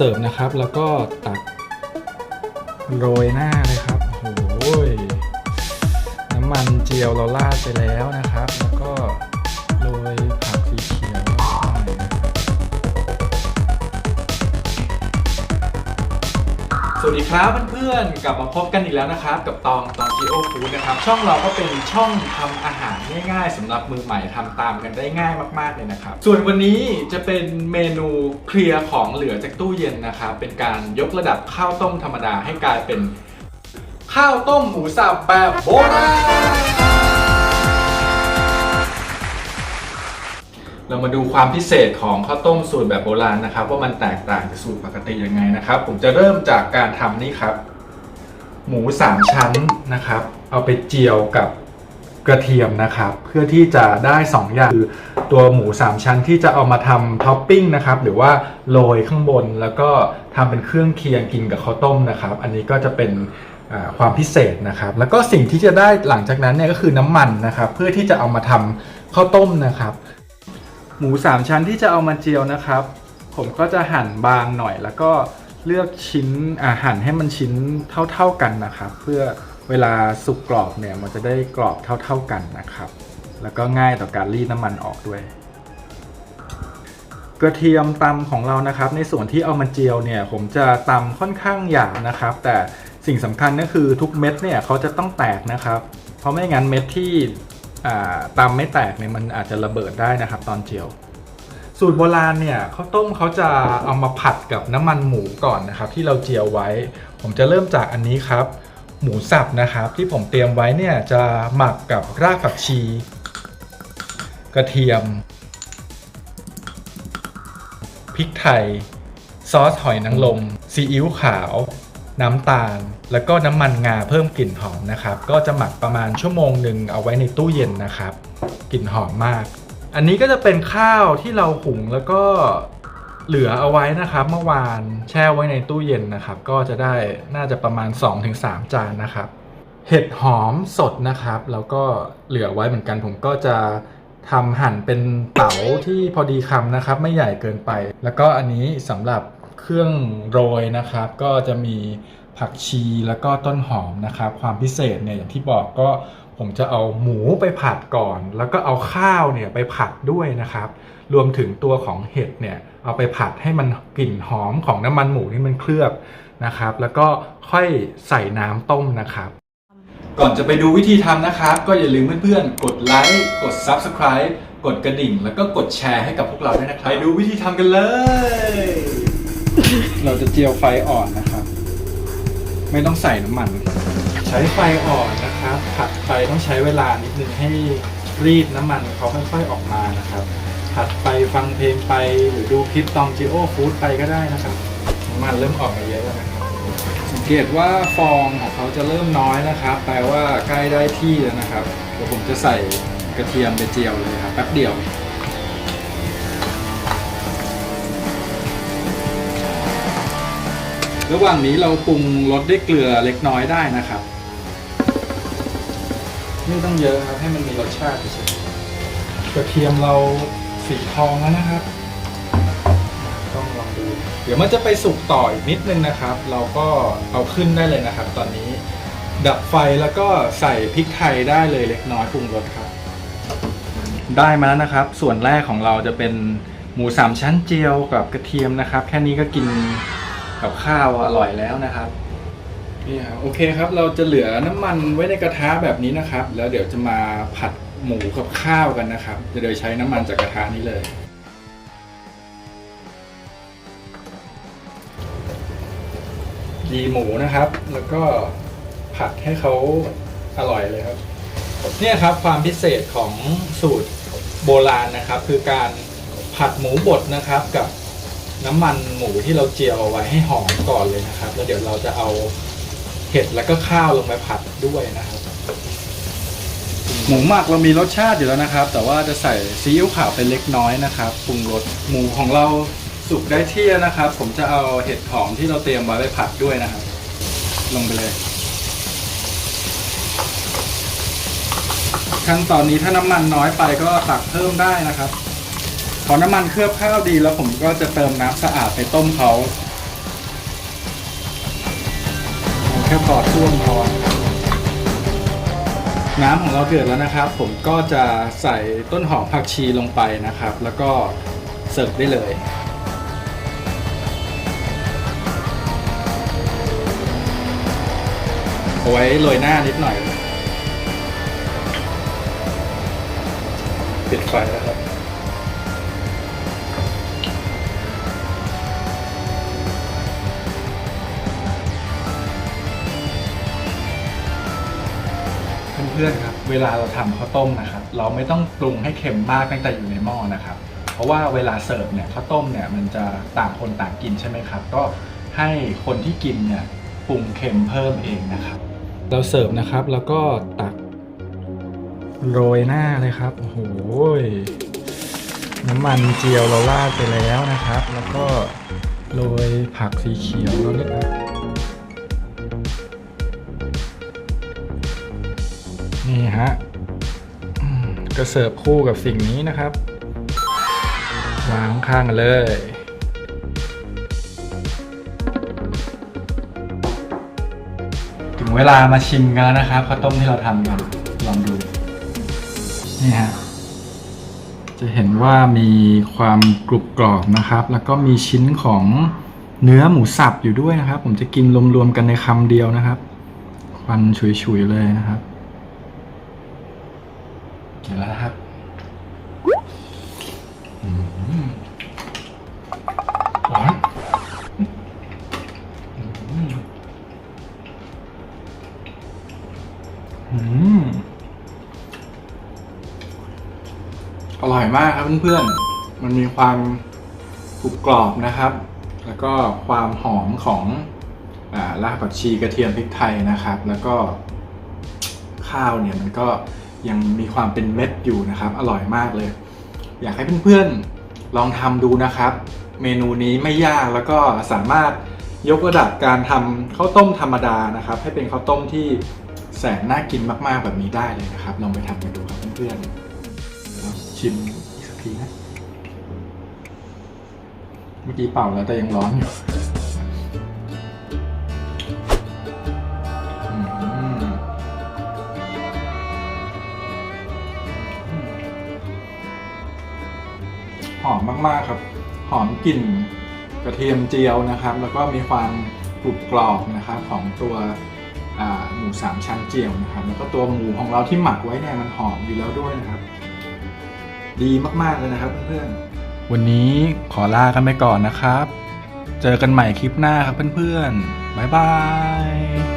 เสิร์ฟนะครับ แล้วก็ตักโรยหน้าเลยครับโอ้โหยน้ำมันเจียวเราราดไปแล้วนะครับ แล้วก็โรย สวัสดีครับเพื่อนๆกลับมาพบกันอีกแล้วนะครับ กับตองตองจีโอฟูดนะครับ ช่องเราก็เป็นช่องทำอาหารง่าย ๆสำหรับมือใหม่ทำตามกันได้ง่ายมากๆเลยนะครับ ส่วนวันนี้จะเป็นเมนูเคลียร์ของเหลือจากตู้เย็นนะครับ เป็นการยกระดับข้าวต้มธรรมดาให้กลายเป็น ข้าวต้มหมูสับแบบโบราณ เรามาดูความพิเศษของข้าวต้มสูตรแบบโบราณนะครับ ว่ามันแตกต่างจากสูตรปกติยังไงนะครับ ผมจะเริ่มจากการทำนี่ครับ หมูสามชั้นนะครับ เอาไปเจียวกับกระเทียมนะครับ เพื่อที่จะได้ 2 อย่างคือตัวหมูสามชั้นที่จะเอามาทำท็อปปิ้งนะครับ หรือว่าโรยข้างบนแล้วก็ทำเป็นเครื่องเคียงกินกับข้าวต้มนะครับ อันนี้ก็จะเป็นความพิเศษนะครับ แล้วก็สิ่งที่จะได้หลังจากนั้นเนี่ยก็คือน้ำมันนะครับ เพื่อที่จะเอามาทำข้าวต้มนะครับ หมูสามชั้นที่จะเอามาเจียวนะครับ ผมก็จะหั่นบางหน่อย แล้วก็เลือกชิ้นอาหั่นให้มันชิ้นเท่า ๆกันนะครับ เพื่อเวลาสุกกรอบเนี่ยมันจะได้กรอบเท่า ๆกันนะครับ แล้วก็ง่ายต่อการรีดน้ำมันออกด้วย กระเทียมตำของเรานะครับ ในส่วนที่เอามาเจียวเนี่ย ผมจะตำค่อนข้างหยาบนะครับ แต่สิ่งสำคัญก็คือทุกเม็ดเนี่ยเขาจะต้องแตกนะครับ เพราะไม่งั้นเม็ดที่ อ่าตำไม่แตกเนี่ยมันอาจจะระเบิดได้นะครับตอนเจียว สูตรโบราณเนี่ยข้าวต้มเขาจะเอามาผัดกับน้ำมันหมูก่อนนะครับ ที่เราเจียวไว้ ผมจะเริ่มจากอันนี้ครับ หมูสับนะครับ ที่ผมเตรียมไว้เนี่ยจะหมักกับรากผักชี กระเทียมพริกไทย ซอสหอยนางรมซีอิ๊วขาว น้ำตาล แล้วก็น้ำมันงาเพิ่มกลิ่นหอมนะครับ ก็จะหมักประมาณชั่วโมงหนึ่งเอาไว้ในตู้เย็นนะครับ กลิ่นหอมมาก อันนี้ก็จะเป็นข้าวที่เราหุงแล้วก็เหลือเอาไว้นะครับ เมื่อวานแช่ไว้ในตู้เย็นนะครับ ก็จะได้น่าจะประมาณ 2-3 จานนะครับ เห็ดหอมสดนะครับ แล้วก็เหลือไว้เหมือนกันผมก็จะทำหั่นเป็นเต๋าที่พอดีคำนะครับ ไม่ใหญ่เกินไป แล้วก็อันนี้สำหรับ เครื่องโรยนะครับ ก็จะมีผักชีแล้วก็ต้นหอมนะครับ ความพิเศษเนี่ยอย่างที่บอกก็ผมจะเอาหมูไปผัดก่อน แล้วก็เอาข้าวเนี่ยไปผัดด้วยนะครับ รวมถึงตัวของเห็ดเนี่ยเอาไปผัดให้มันกลิ่นหอมของน้ำมันหมูที่มันเคลือบนะครับ แล้วก็ค่อยใส่น้ำต้มนะครับ ก่อนจะไปดูวิธีทำนะครับ ก็อย่าลืมเพื่อนๆ กดไลค์กด Subscribe กดกระดิ่ง แล้วก็กดแชร์ให้กับพวกเราด้วยนะครับไปดูวิธีทำกันเลย เราจะเจียวไฟอ่อนนะครับ ไม่ต้องใส่น้ำมัน ใช้ไฟอ่อนนะครับ ผัดไฟต้องใช้เวลานิดนึงให้รีดน้ำมันเขาค่อยๆออกมานะครับ ผัดไปฟังเพลงไปหรือดูคลิปตองจิโอฟู้ดไปก็ได้นะครับน้ำมันเริ่มออกมาเยอะแล้วนะครับสังเกตว่าฟองของเขาจะเริ่มน้อยนะครับ แปลว่าใกล้ได้ที่แล้วนะครับเดี๋ยวผมจะใส่กระเทียมไปเจียวเลยครับแป๊บเดียว ระหว่างนี้เราปรุงรสด้วยเกลือเล็กน้อยได้นะครับ ไม่ต้องเยอะครับให้มันมีรสชาติเฉยๆกระเทียมเราสีทองแล้วนะครับ ต้องลองดู เดี๋ยวมันจะไปสุกต่ออีกนิดนึงนะครับ เราก็เอาขึ้นได้เลยนะครับ ตอนนี้ ดับไฟแล้วก็ใส่พริกไทยได้เลยเล็กน้อยปรุงรสครับ ได้มาแล้วนะครับ ส่วนแรกของเราจะเป็นหมูสามชั้นเจียวกับกระเทียมนะครับ แค่นี้ก็กิน กับข้าวอร่อยแล้วนะครับ นี่ครับโอเคครับ เราจะเหลือน้ำมันไว้ในกระทะแบบนี้นะครับ แล้วเดี๋ยวจะมาผัดหมูกับข้าวกันนะครับจะโดยใช้น้ำมันจากกระทะนี้เลย ดีหมูนะครับ แล้วก็ผัดให้เขาอร่อยเลยครับเนี่ยครับความพิเศษของสูตรโบราณนะครับ คือการผัดหมูบดนะครับกับ น้ำมันหมูที่เราเจียวเอาไว้ให้หอมก่อนเลยนะครับ แล้วเดี๋ยวเราจะเอาเห็ดแล้วก็ข้าวลงไปผัดด้วยนะครับหมูหมักเรามีรสชาติอยู่แล้วนะครับ แต่ว่าจะใส่ซีอิ๊วขาวเป็นเล็กน้อยนะครับปรุงรสหมูของเราสุกได้ที่แล้วนะครับ ผมจะเอาเห็ดหอมที่เราเตรียมไว้ไปผัดด้วยนะครับ ลงไปเลย ขั้นตอนนี้ถ้าน้ำมันน้อยไปก็ตักเพิ่มได้นะครับ พอน้ำมันเคลือบข้าวดีแล้วผมก็จะเติมน้ำสะอาดไปต้มเขาแค่พอช่วงพอน้ำของเราเดือดแล้วนะครับ ผมก็จะใส่ต้นหอมผักชีลงไปนะครับ แล้วก็เสิร์ฟได้เลยเอาไว้โรยหน้านิดหน่อย ปิดไฟแล้วครับ พื่อนๆครับเวลาเราทำข้าวต้มนะครับ เราไม่ต้องปรุงให้เค็มมากตั้งแต่อยู่ในหม้อนะครับ เพราะว่าเวลาเสิร์ฟเนี่ยข้าวต้มเนี่ยมันจะต่างคนต่างกินใช่ไหมครับ ก็ให้คนที่กินเนี่ยปรุงเค็มเพิ่มเองนะครับ เราเสิร์ฟนะครับแล้วก็ตักโรยหน้าเลยครับโอ้โหน้ำมันเจียวเราราดไปแล้วนะครับ แล้วก็โรยผักสีเขียวเรานิดนะ นี่ฮะก็เสิร์ฟคู่กับสิ่งนี้นะครับ วางข้างกันเลย ถึงเวลามาชิมกันแล้วนะครับข้าวต้มที่เราทำกันลองดู นี่ฮะจะเห็นว่ามีความกรุบกรอบนะครับ แล้วก็มีชิ้นของเนื้อหมูสับอยู่ด้วยนะครับ ผมจะกินรวมๆกันในคำเดียวนะครับ ควันฉุยๆเลยนะครับ กินแล้วนะครับอืมร้อนอร่อยมากครับเพื่อนๆ มันมีความกรุบกรอบนะครับ แล้วก็ความหอมของอ่ารากผักชีกระเทียมพริกไทยนะครับ แล้วก็ข้าวเนี่ยมันก็ ยังมีความเป็นเม็ดอยู่นะครับ อร่อยมากเลย อยากให้เพื่อนๆลองทำดูนะครับ เมนูนี้ไม่ยากแล้วก็สามารถยกระดับการทำข้าวต้มธรรมดานะครับ ให้เป็นข้าวต้มที่แสนน่ากินมากๆแบบนี้ได้เลยนะครับ ลองไปทำกันดูครับเพื่อนๆเราชิมอีกสักทีนะ เมื่อกี้เป่าแล้วแต่ยังร้อนอยู่ มมากๆครับหอมกลิ่นกระเทียมเจียวนะครับ แล้วก็มีความกรุบกรอบนะครับของตัวหมูสามชั้นเจียวนะครับ แล้วก็ตัวหมูของเราที่หมักไว้เนี่ยมันหอมอยู่แล้วด้วยนะครับ ดีมากๆเลยนะครับเพื่อนๆวันนี้ขอลากันไปก่อนนะครับ เจอกันใหม่คลิปหน้าครับเพื่อนๆบ๊ายบาย